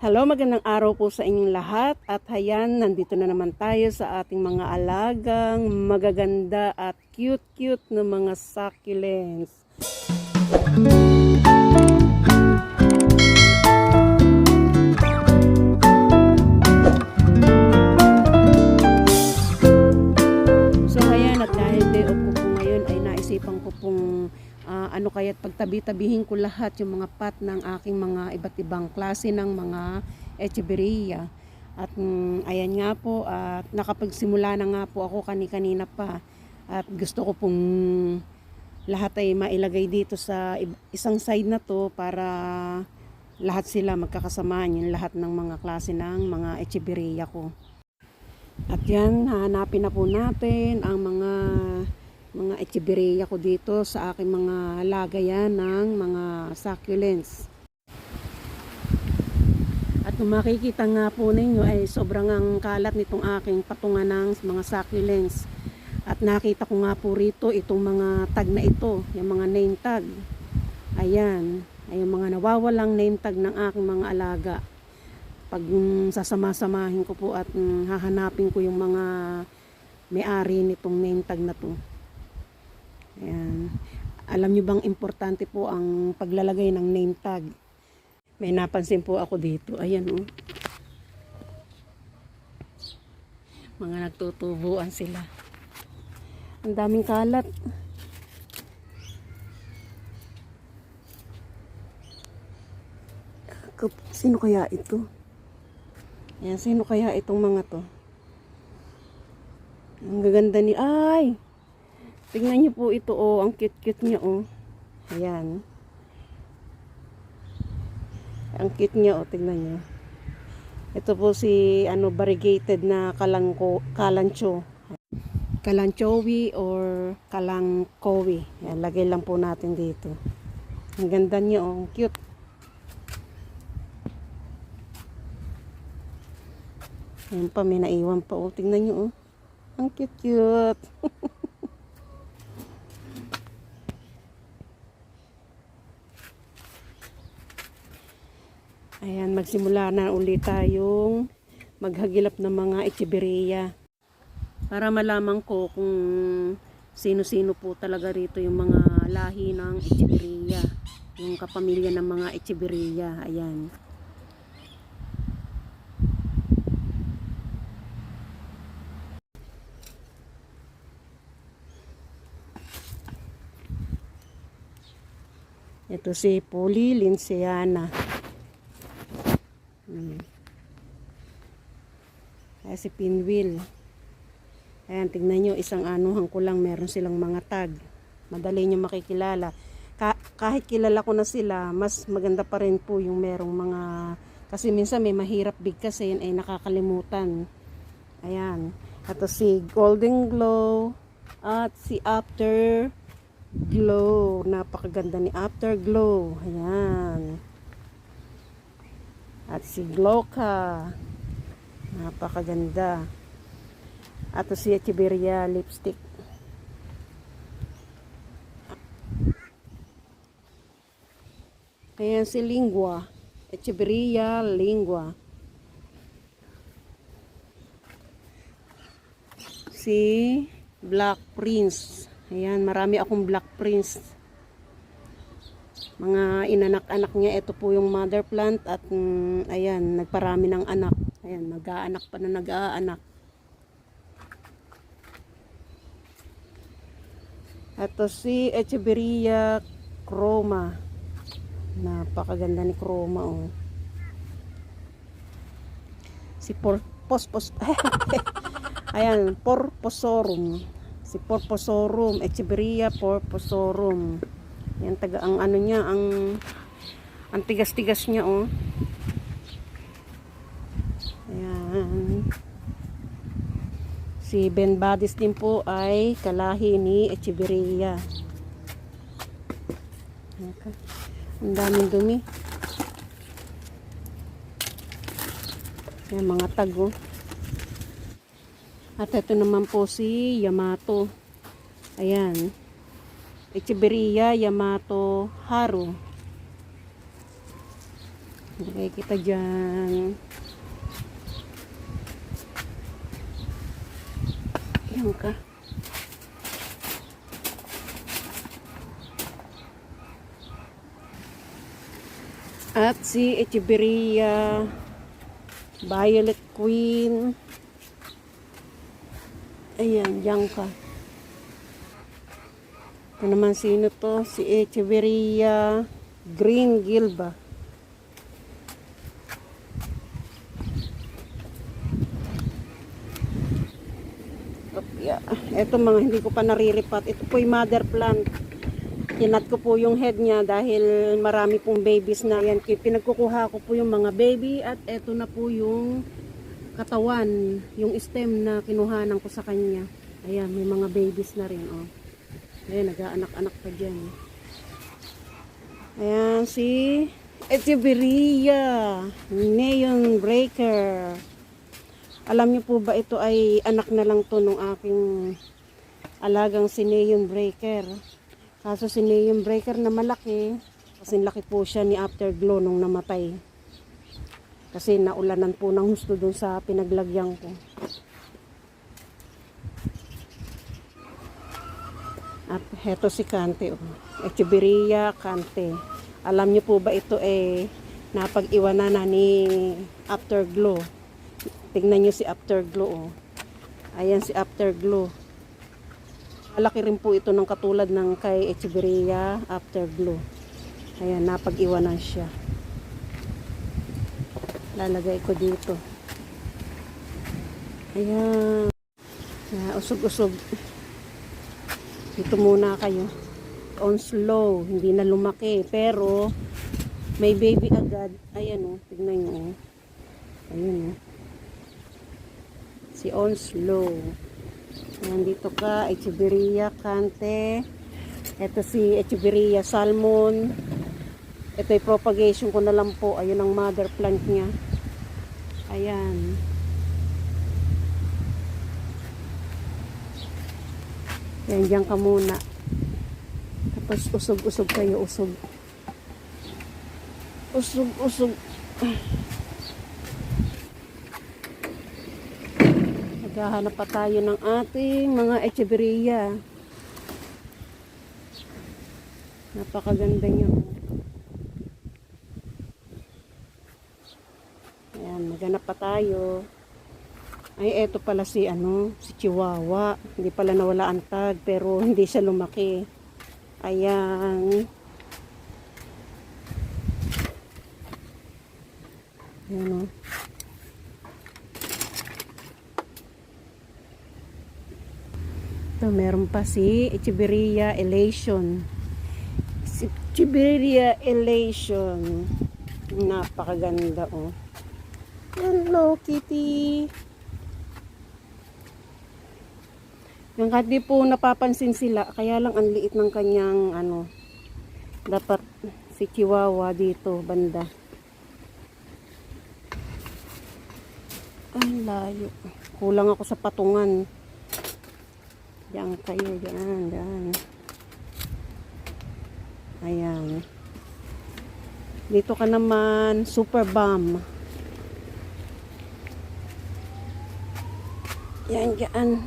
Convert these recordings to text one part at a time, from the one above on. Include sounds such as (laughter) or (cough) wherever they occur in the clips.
Hello, magandang araw po sa inyong lahat at hayan, nandito na naman tayo sa ating mga alagang magaganda at cute-cute na mga succulents. So ayan, at dahil day off po ngayon ay naisipan ko pong ah, ano kaya't pagtabi-tabihin ko lahat yung mga pat ng aking mga iba't ibang klase ng mga echeveria. At mm, ayan nga po, at nakapagsimula na nga po ako kani-kanina pa. At gusto ko pong lahat ay mailagay dito sa isang side na to para lahat sila magkakasamaan yung lahat ng mga klase ng mga echeveria ko. At yan, hanapin na po natin ang mga mga echeveria ko dito sa aking mga lagayan ng mga succulents. At kung makikita nga po ninyo ay sobrang ang kalat nitong aking patungan ng mga succulents. At nakita ko nga po rito itong mga tag na ito, yung mga name tag. Ayan, ay yung mga nawawalang name tag ng aking mga alaga pag mm, sasama-samahin ko po at mm, hahanapin ko yung mga may-ari nitong name tag na to. Ayan. Alam nyo bang importante po ang paglalagay ng name tag? May napansin po ako dito. Ayan oh. Mga nagtutubuan sila. Ang daming kalat. Sino kaya ito? Yan, sino kaya itong mga to? Ang gaganda ni... Ay! Tingnan niyo po ito, oh. Ang cute-cute niya, oh. Ayan. Ang cute niya, oh. Tingnan niyo. Ito po si, ano, variegated na kalangko, kalancho. Kalanchowi or kalangkowi. Yan, lagay lang po natin dito. Ang ganda niya, oh. Ang cute. Ayan pa, may naiwan pa. Oh, tingnan nyo, oh. Ang cute-cute. (laughs) Ayan, magsimula na ulit tayong maghagilap ng mga echeveria. Para malaman ko kung sino-sino po talaga rito yung mga lahi ng echeveria. Yung kapamilya ng mga echeveria. Ayan. Ito si Poli Linceana. Hmm. Ay, si Pinwheel. Ayan, tingnan nyo, isang anuhan ko lang, meron silang mga tag. Madali nyo makikilala. Ka- kahit kilala ko na sila, mas maganda pa rin po yung merong mga... Kasi minsan may mahirap bigkasin, ay nakakalimutan. Ayan. Ito si Golden Glow at si After Glow. Napakaganda ni Afterglow. Ayan. At si Gloka. Napakaganda. At si Echeveria lipstick. Ayan si Lingua. Echeveria Lingua. Si Black Prince. Ayan, marami akong Black Prince. Mga inanak-anak niya, ito po yung mother plant at mm, ayan, nagparami ng anak. Ayan, nag-aanak pa na nag-aanak. Ito si Echeveria Chroma. Napakaganda ni Chroma, oh. Si Por Pospos (laughs) Ayan, Porposorum. Si Porposorum, Echeveria Porposorum. Yan taga ang ano niya, ang ang tigas-tigas niya oh. Ayan. Si Ben Badis din po ay kalahi ni Echeveria. Okay. Ang daming dumi. Yan mga tag oh. At ito naman po si Yamato. Ayan. Echeveria Yamato Haru. Lagay kita dyan. Yan ka. At si Echeveria, Violet Queen. Ayan, diyan ka. Ito naman sino to? Si Echeveria Green Gilba. Yeah. Ito mga hindi ko pa nariripat. Ito po yung mother plant. Kinat ko po yung head niya dahil marami pong babies na yan. Pinagkukuha ko po yung mga baby at ito na po yung katawan, yung stem na kinuhanan ko sa kanya. Ayan, may mga babies na rin. Oh. Ayan, nag-aanak-anak pa dyan. Ayan, si Echeveria Neon Breaker. Alam niyo po ba ito ay anak na lang to nung aking alagang si Neon Breaker. Kaso si Neon Breaker na malaki, kasi laki po siya ni Afterglow nung namatay. Kasi naulanan po ng husto dun sa pinaglagyan ko. At heto si Kante. Oh. Echeveria Kante. Alam niyo po ba ito eh napag-iwanan na ni Afterglow. Tingnan niyo si Afterglow. Oh. Ayan si Afterglow. Malaki rin po ito ng katulad ng kay Echeveria Afterglow. Ayan, napag-iwanan siya. Lalagay ko dito. Ayan. Usog-usog. Dito muna kayo. On slow. Hindi na lumaki. Pero, may baby agad. Ayan o. Oh, tignan nyo. Oh. Ayan o. Oh. Si on slow. Nandito ka. Echeveria Kante. Ito si Echeveria Salmon. Ito yung propagation ko na lang po. Ayun ang mother plant niya. Ayan. Yan, dyan ka muna. Tapos usog-usog kayo, usog. Usog-usog. Naghahanap pa tayo ng ating mga echeveria. Napakaganda niya. Ayan, maghanap pa tayo. Ay, eto pala si ano, si Chihuahua. Hindi pala nawala ang tag, pero (laughs) hindi siya lumaki. Ayan. Ayan o. Ito, meron pa si Echeveria Elation. Si Echeveria Elation. Napakaganda oh. Hello, Kitty. Kahit di po napapansin sila, kaya lang ang liit ng kanyang ano, dapat si Chihuahua dito, banda. Ay, layo. Kulang ako sa patungan. Diyan kayo, diyan, diyan. Ayan. Dito ka naman, super bomb. Yan, yan.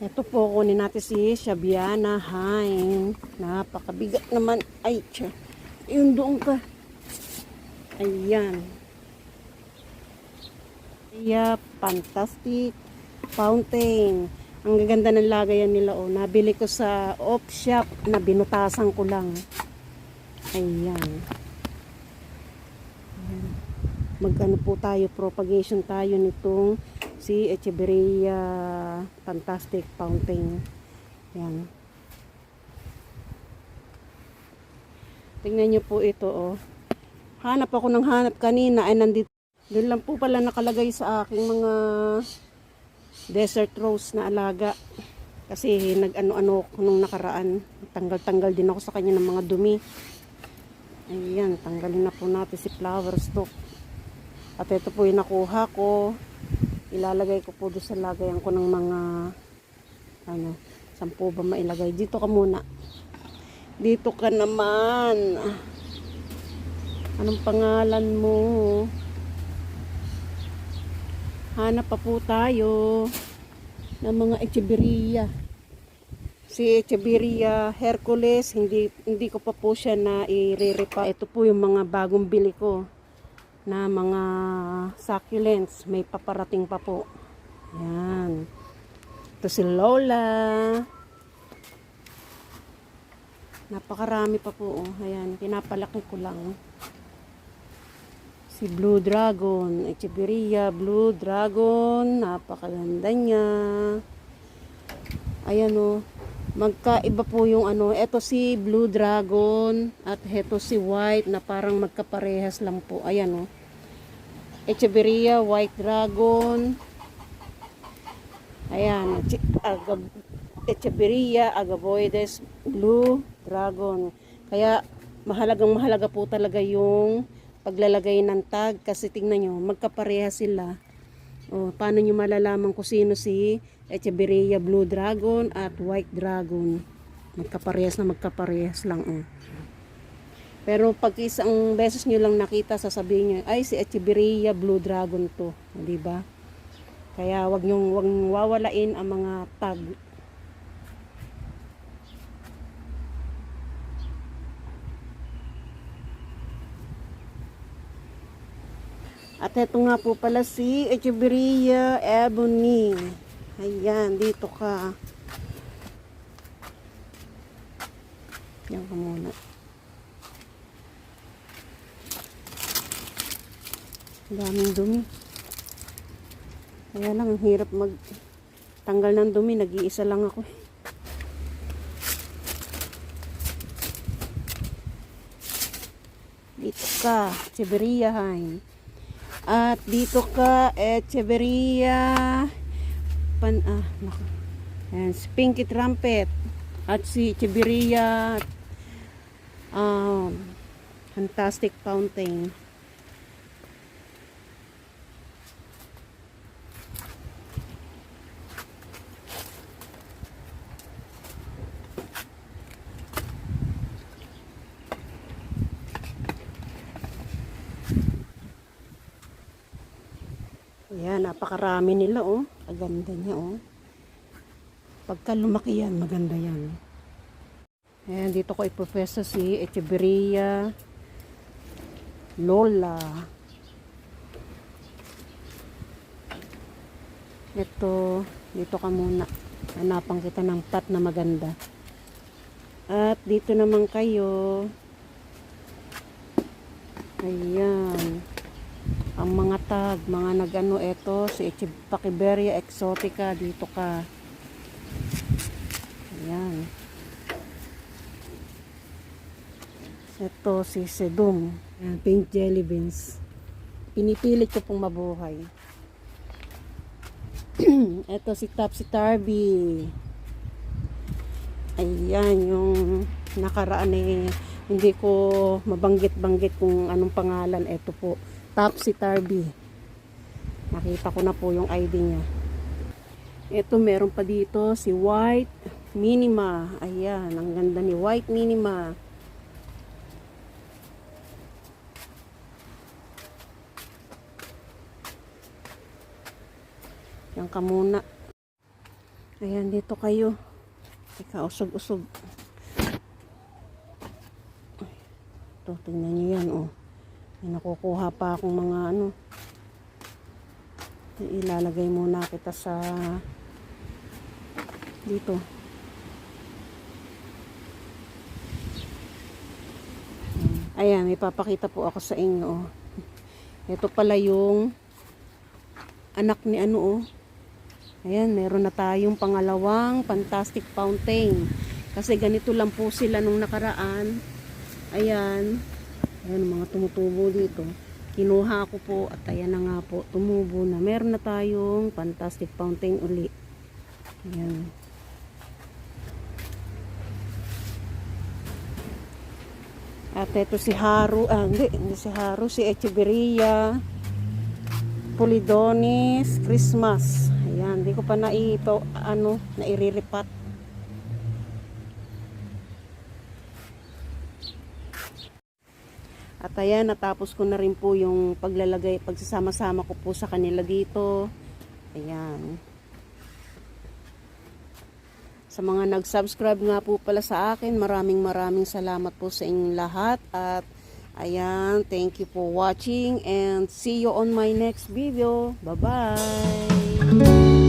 Ito po, kunin natin si Shabiana Hain. Napakabigat naman. Ay, tsa. Yun doon ka. Ayan. Yeah, fantastic fountain. Ang gaganda ng lagayan nila, oh. Nabili ko sa off shop na binutasan ko lang. Ayan. Ayan. Mag-ano po tayo, propagation tayo nitong si Echeveria Fantastic Fountain. Yan. Tingnan nyo po ito, oh. Hanap ako ng hanap kanina, ay nandito. Doon lang po pala nakalagay sa aking mga desert rose na alaga. Kasi nag-ano-ano ko nung nakaraan. Tanggal-tanggal din ako sa kanya ng mga dumi. Ayan, tanggalin na po natin si flower stalk. At ito po yung nakuha ko ilalagay ko po doon sa lagayan ko ng mga ano, sampu ba mailagay. Dito ka muna. Dito ka naman. Anong pangalan mo? Hanap pa po tayo ng mga Echeveria. Si Echeveria Hercules, hindi hindi ko pa po siya na i-re-repa. Ito po yung mga bagong bili ko na mga succulents. May paparating pa po. Yan. Ito si Lola. Napakarami pa po. Oh. Ayan, pinapalaki ko lang. Si Blue Dragon. Echeveria Blue Dragon. Napakaganda niya. Ayan o. Magkaiba po yung ano. Ito si Blue Dragon. At ito si White na parang magkaparehas lang po. Ayan o. Echeveria White Dragon. Ayan. Agab- Echeveria Agavoides Blue Dragon. Kaya mahalagang mahalaga po talaga yung paglalagay ng tag kasi tingnan nyo, magkapareha sila. O, paano nyo malalaman kung sino si Echeveria Blue Dragon at White Dragon. Magkaparehas na magkaparehas lang. O. Pero pag isang beses nyo lang nakita, sasabihin nyo, ay si Echeveria Blue Dragon to. O, di ba? Kaya wag nyo wag nyong wawalain ang mga tag. At ito nga po pala si Echeveria Ebony. Ayan, dito ka. Yan ka muna. Daming dumi. Kaya lang, ang hirap mag tanggal ng dumi. Nag-iisa lang ako. Dito ka, Echeveria Hain. At dito ka, Echeveria pan, ah, naku. Ayan, si Pinky Trumpet. At si Echeveria um, Fantastic Fountain. Ayan, napakarami nila, oh. Aganda niya, oh. Pagka lumaki yan, maganda yan. Ayan, dito ko ipopesa si Echeveria Lola. Ito, dito ka muna. Hanapan kita ng pot na maganda. At dito naman kayo. Ayan ang mga tag, mga nagano eto, si Pakiberia exotica, dito ka. Ayan. Ito si Sedum. Pink jelly beans. Pinipilit ko pong mabuhay. (clears throat) Ito si Topsy Tarby. Ayan, yung nakaraan eh, hindi ko mabanggit-banggit kung anong pangalan. Ito po, Topsy Tarby. Nakita ko na po yung ID niya. Ito, meron pa dito si White Minima. Ayan, ang ganda ni White Minima. Yan ka muna. Ayan, dito kayo. Teka, usog-usog. Ito, tingnan nyo yan, oh. May nakukuha pa akong mga ano. Ilalagay muna kita sa dito. Ayan, may papakita po ako sa inyo. Oh. Ito pala yung anak ni ano oh. Ayan, meron na tayong pangalawang fantastic fountain. Kasi ganito lang po sila nung nakaraan. Ayan. Ayan, mga tumutubo dito. Kinuha ko po at ayan na nga po, tumubo na. Meron na tayong fantastic fountain uli. Ayan. At ito si Haru, ah hindi, hindi si Haru, si Echeveria. Polidonis Christmas. Ayan, hindi ko pa na ito, ano, nairiripat. At ayan, natapos ko na rin po yung paglalagay, pagsasama-sama ko po sa kanila dito. Ayan. Sa mga nag-subscribe nga po pala sa akin, maraming maraming salamat po sa inyong lahat. At ayan, thank you for watching and see you on my next video. Bye-bye!